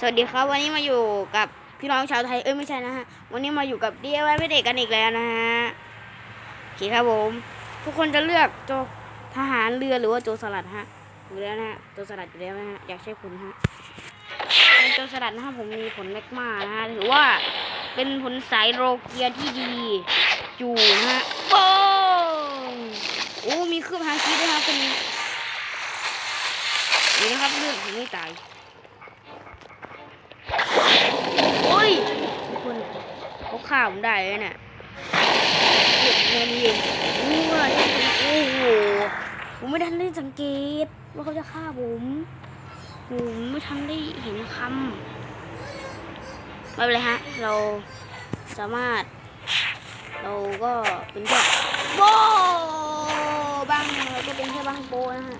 สวัสดีครับ วันนี้มาอยู่กับพี่น้องชาวไทยเอ้ยไม่ใช่นะฮะวันนี้มาอยู่กับ DIY ไม่เด็กกันอีกแล้วนะฮะโอเคครับผม ทุกคนจะเลือกโจทหารเรือหรือว่าโจสลัดฮะอยู่แล้วนะฮะโจสลัดอยู่แล้วนะฮะอยากใช้ผลฮะในโจสลัดนะฮะผมมีผลแมกมานะฮะถือว่าเป็นผลสายโรเกียที่ดีอยู่นะฮะโอ้โอ้มีเครื่องฮาคิด้วยครับเป็นนี่นะครับเลือดผมไม่ตาย โอ้ยคนเขาข่าวผมได้เลยเนี่ยเงินเองอู้ว่าโอ้โหผมไม่ทันได้สังเกตว่าเขาจะฆ่าผมผมไม่ทันได้เห็นคำไม่เป็นไรฮะ เราสามารถ เราก็เป็นแค่โบบ้างเราก็เป็นแค่บ้างโบนะฮะ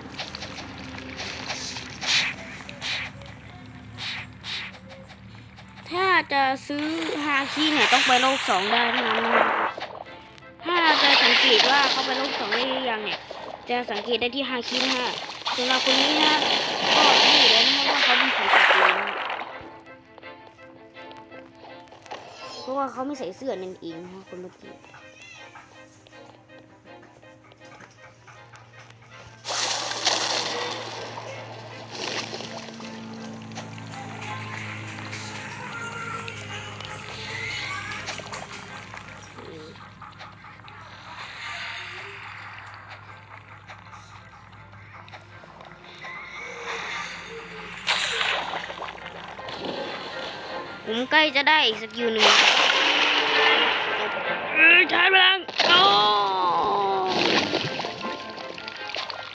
จะซื้อฮาคีเนี่ยต้องไปโลกสองได้เท่านั้นนะถ้าจะสังเกตว่าเขาไปโลกสองได้หรือยังเนี่ย จะสังเกตได้ที่ฮาคีนะฮะสำหรับคนนี้นะก็ไม่อยู่แล้วนะว่าเขาไม่ใสายสัตว์เลยนะเพราะว่าเขาไม่ใส่เสื้อนั่นเองนะคนเมื่อกี้ ผมใกล้จะได้อีกสกิลหนึ่งเอ้ยใช้พลังโอ้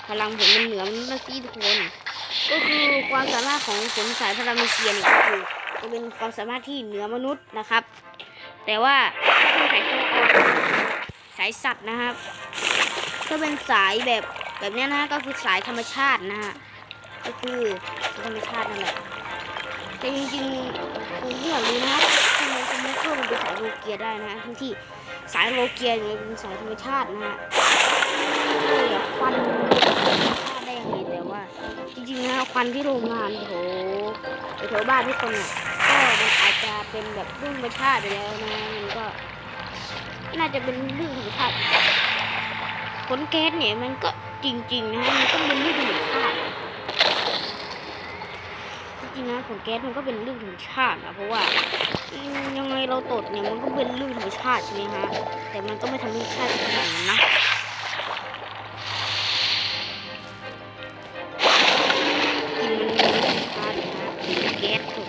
พลังผมมันเหนือมันละสิทุกคน ก็คือความสามารถของผลสายพลังมิเซียนี่ก็คือจะเป็นความสามารถที่เหนือมนุษย์นะครับ แต่ว่าถ้าเป็นสายตัวอ่อนสายสัตว์นะครับ ก็เป็นสายแบบแบบเนี้ยนะก็คือสายธรรมชาตินะฮะก็คือธรรมชาตินั่นแหละแต่จริงๆ ผมอยากรู้นะครับทำไมสมุกเกอร์มันเป็นสายโลเกียได้นะทั้งที่สายโลเกียเนี่ยเป็นสายธรรมชาตินะฮะควันธรรมชาติได้ยังไงแต่ว่า จริงๆนะควันที่โรงงานโถแถวบ้านทุกคนเนี่ยก็มันอาจจะเป็นแบบเรื่องธรรมชาติไปแล้วนะมันก็ น่าจะเป็นเรื่องธรรมชาติผลแก๊สเนี่ยมันก็จริง ๆ นะฮะมันก็เป็นเรื่องธรรมชาติ จริงๆนะผลแก๊สมันก็เป็นเรื่องธรรมชาตินะเพราะว่ายังไงเราตดเนี่ยมันก็เป็นเรื่องธรรมชาติใช่ไหมฮะแต่มันก็ไม่ทำให้ชาติเป็นอย่างนั้นนะกินมันมีชาตินะแก๊สตด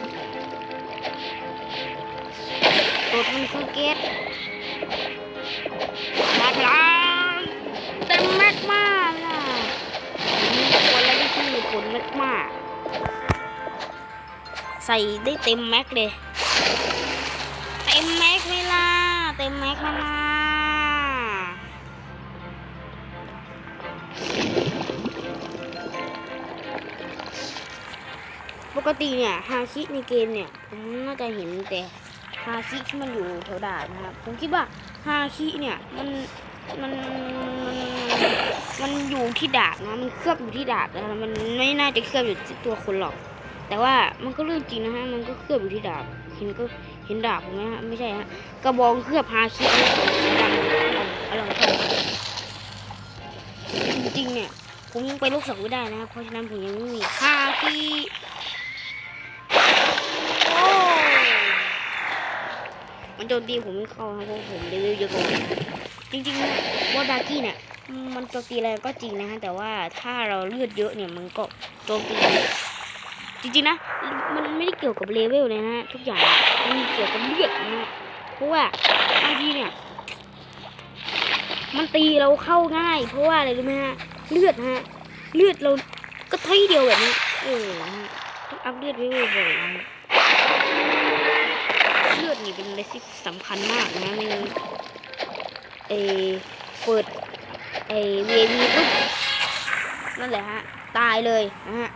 ตดมันคือแก๊ส ใส่ได้เต็มแม็กเลย เต็มแม็กไหม่ล่ะ เต็มแม็กมาล่ะปกติเนี่ยฮาคิในเกมเนี่ยผมน่าจะเห็นแต่ฮาคิที่มันอยู่แถวดาบนะครับผมคิดว่าฮาคิเนี่ยมันมันมันมันอยู่ที่ดาบนะ มันเคลือบอยู่ที่ดาบนะมันไม่น่าจะเคลือบอยู่ที่ตัวคนหรอก แต่ว่ามันก็เรื่องจริงนะฮะ มันก็เคลือบอยู่ที่ดาบ เห็นก็เห็นดาบผมไหมฮะ ไม่ใช่ฮะ กระบองเคลือบฮาคิเนี่ยสีดำอลังการจริงๆเนี่ย ผมยังไปโลกสองไม่ได้นะครับ เพราะฉะนั้นผมยังไม่มีฮาคิโอ้มันโจมตีผมไม่เข้าครับเพราะผมเลเวลเยอะกว่าจริงๆวอดากี้เนี่ยมันโจมตีอะไรก็จริงนะฮะ แต่ว่าถ้าเราเลือดเยอะเนี่ยมันก็โจมตี จริงๆนะ มันไม่ได้เกี่ยวกับเลเวลเลยนะทุกอย่าง มันเกี่ยวกับเลือดนะเพราะว่าบางทีเนี่ย มันตีเราเข้าง่าย เพราะว่าอะไรรู้ไหมฮะ เลือดฮะ เลือดเราก็ท่าเดียวแบบนี้ เออฮะต้องอัพเลือดไว้บ่อยๆนะเลือดนี่เป็นอะไรที่สำคัญมากนะไม่งั้นเอเปิดไอเววีปุ๊บนั่นแหละฮะ ตายเลยนะฮะ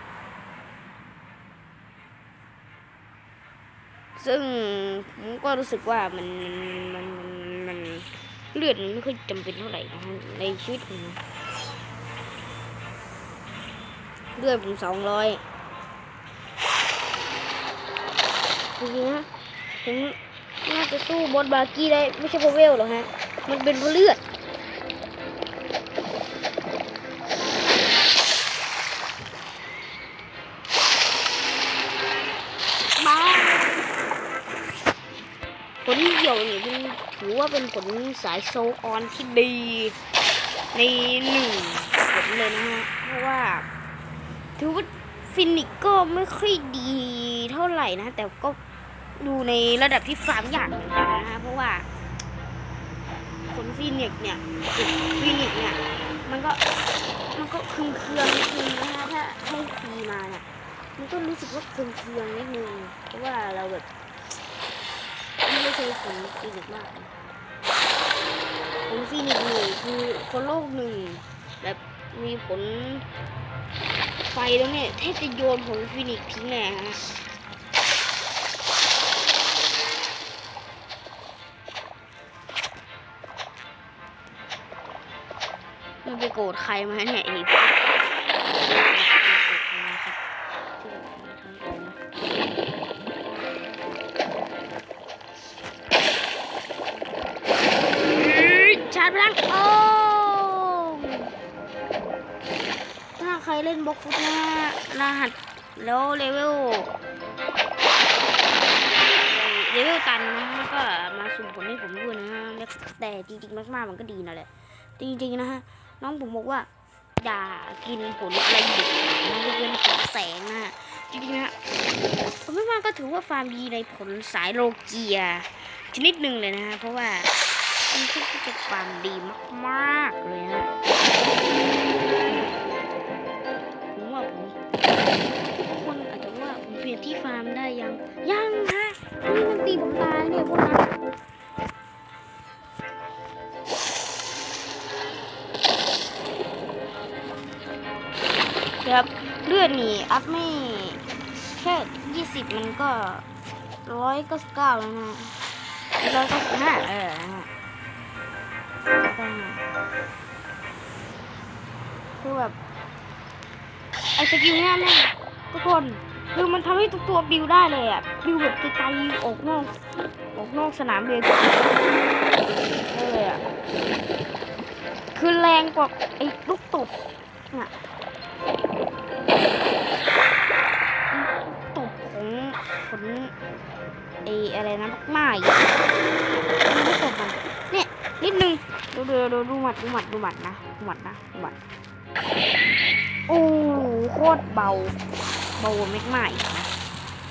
ซึ่งผมก็รู้สึกว่ามันมันมันมันเลือดมันไม่ค่อยจำเป็นเท่าไหร่นะฮะในชีวิตผมเลือดผมสองร้อยจริงๆนะผมน่าจะสู้บอสบาร์กี้ได้ไม่ใช่พเวลหรอกฮะ มันเป็นเพราะเลือด ว่าเป็นผลสายโซออนที่ดี ในหนึ่งผลเลยนะฮะเพราะว่าถือว่าฟินิกก็ไม่ค่อยดีเท่าไหร่นะ แต่ก็ดูในระดับที่ฟาร์มอย่างนกันะฮะเพราะว่าผลฟินิกเนี่ยฟินิกเนี่ย มันก็มันก็คืองเคืองนิดนึงนะฮะถ้าให้ฟรีมาเนี่ยมันก็รู้สึกว่าเคืองเคืองนิดนึงเพราะว่าเราแบบไม่ใช้ผลฟินิกมาก ผลฟินิกหนึ่งคือคนโลกหนึ่งแบบมีผลไฟตรงเนี้ยแทบจะโยนผลฟินิกทิ้งเลยอะฮะมันไปโกรธใครมาเนี่ยไอ้ พลังโอ้ถ้าใครเล่นบล็อกฟุตนะรหัสแล้วเลเวลเลเวลตันนะฮะก็มาสุ่มผลให้ผมด้วยนะแต่จริงๆมากๆมันก็ดีนะแหละจริงๆนะฮะน้องผมบอกว่าอย่ากินผลอะไรเด็ดขาดนะยกเว้นผลแสงนะฮะจริงๆนะฮะผมไม่ว่าก็ถือว่าฟาร์มดีในผลสายโลเกียชนิดหนึ่งเลยนะฮะเพราะว่า มันค่อนข้างจะฟาร์มดีมากๆเลยนะฮะผมว่าผมคนอาจจะว่าผมเปลี่ยนที่ฟาร์มได้ยัง ยังฮะนี่มันตีผมตายเนี่ยพวกนั้นครับเลือดนี่อัพไม่แค่ยี่สิบมันก็ร้อยเก้าสิบเก้าแล้วนะร้อยเก้าสิบห้าเออ คือแบบไอ้สกิลเนี่ยแม่งทุกคนคือมันทำให้ทุกตัวบิวได้เลยอะบิวแบบไกลๆออกนอกออกนอกสนามเลยได้เลยอะคือแรงกว่าไอ้ลูกตบน่ะตบของผลไอ้อะไรนะมากๆอีกลูกตบมันเนี่ยนิดนึง ดูดูดูดูหมัดดูหมัดดูหมัดนะดูหมัดนะดูหมัดโอ้โคตรเบา เบาแม็กมาอีกนะ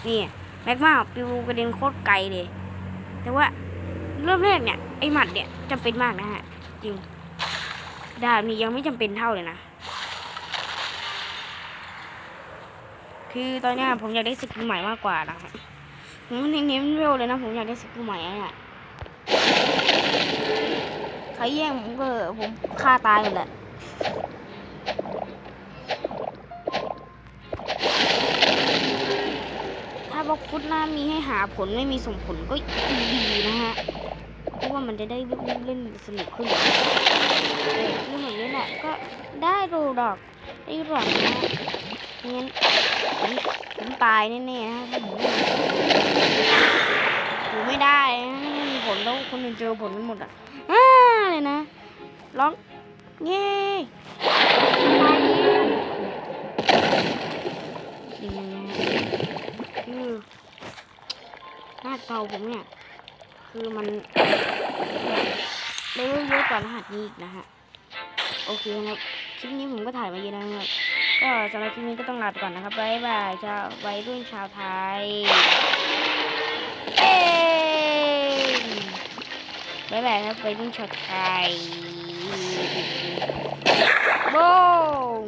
นี่แม็กมาปิวกระเด็นโคตรไกลเลย แต่ว่าเริ่มแรกเนี่ยไอหมัดเนี่ยจำเป็นมากนะฮะจริงดาบนี้ยังไม่จำเป็นเท่าเลยนะ คือตอนเนี้ยผมอยากได้สกิลใหม่มากกว่านะฮะผมเน้นๆเวลเลยนะผมอยากได้สกิลใหม่อะเนี่ย ใครแย่งผมก็ผมฆ่าตายหมดแหละถ้าบล็อกฟุตหน้ามีให้หาผลไม่มีส่งผลก็ดีนะฮะเพราะว่ามันจะได้เล่นสนุกขึ้นเรื่องแบบนี้แหละก็ได้ดูดอกได้หรอกนะงั้นผมผมตายแน่ๆนะผมไม่ผมไม่ได้นะไม่มีผลแล้วคนอื่นเจอผลกันหมดอะ เลยนะ ร้องเย้ยจริงนะคือหน้าเตาผมเนี่ย คือมันเลเวลเยอะกว่ารหัสนี้อีกนะฮะ โอเคครับคลิปนี้ผมก็ถ่ายมาเยอะแล้วนะครับก็สำหรับคลิปนี้ก็ต้องลาไปก่อนนะครับบ๊ายบายชาววัยรุ่นชาวไทยเอ้ย บ๊ายบายครับวัยรุ่นชาวไทยโบ้ง